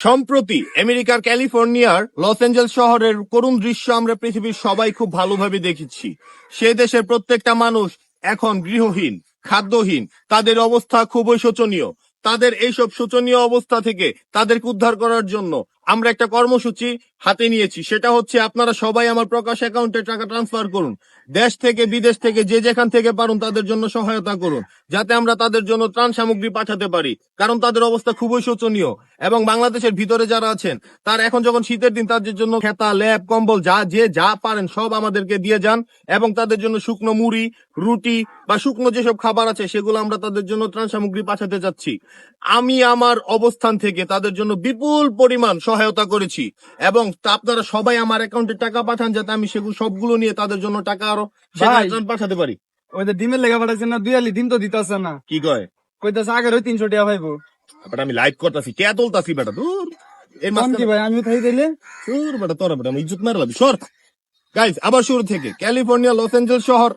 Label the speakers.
Speaker 1: সম্প্রতি আমেরিকার ক্যালিফোর্নিয়ার লস অ্যাঞ্জেলস শহরের করুণ দৃশ্য আমরা পৃথিবীর সবাই খুব ভালোভাবে দেখেছি। সে দেশের প্রত্যেকটা মানুষ এখন গৃহহীন, খাদ্যহীন, তাদের অবস্থা খুবই শোচনীয়। তাদের এইসব শোচনীয় অবস্থা থেকে তাদেরকে উদ্ধার করার জন্য আমরা একটা কর্মসূচি হাতে নিয়েছি, সেটা হচ্ছে আপনারা সবাই আমার প্রকাশ অ্যাকাউন্টে টাকা ট্রান্সফার করুন। দেশ থেকে, বিদেশ থেকে, যে যেখান থেকে পারুন তাদের জন্য সহায়তা করুন, যাতে আমরা তাদের জন্য ত্রাণ সামগ্রী পাঠাতে পারি, কারণ তাদের অবস্থা খুবই শোচনীয়। এবং বাংলাদেশের ভিতরে যারা আছেন, তার এখন যখন শীতের দিন, তাদের জন্য খেতা, ল্যাব, কম্বল, যা, যে, যা পারেন, সব আমাদেরকে দিয়ে যান, এবং তাদের জন্য শুকনো মুড়ি, রুটি, বা শুকনো যেসব খাবার আছে, সেগুলো আমরা তাদের জন্য ত্রাণ সামগ্রী পাঠাতে চাচ্ছি। আমি আমার অবস্থান থেকে তাদের জন্য বিপুল পরিমাণ সহায়তা করেছি। এবং আপনারা সবাই আমার অ্যাকাউন্টে টাকা পাঠান যাতে আমি সেগুলো সবগুলো নিয়ে তাদের জন্য টাকা আরও পাঠাতে পারি।
Speaker 2: ওই ডিমের লেগে পাঠাচ্ছে না দুই আলি ডিম তো দিতেছে না।
Speaker 1: কি কয়?
Speaker 2: কইতাছে আগের ওই তিনশো টাকা পাইবো।
Speaker 1: বেটা আমি লাইভ করতেছি কে তুলতাছি বেটা? দূর। এই
Speaker 2: কোন কি ভাই আমি উঠাই দিলে
Speaker 1: দূর বেটা তোরা বেটা আমি ইজ্জত মারলাম সর। গাইজ আবার শুরু থেকে। ক্যালিফোর্নিয়া লস অ্যাঞ্জেলস শহর।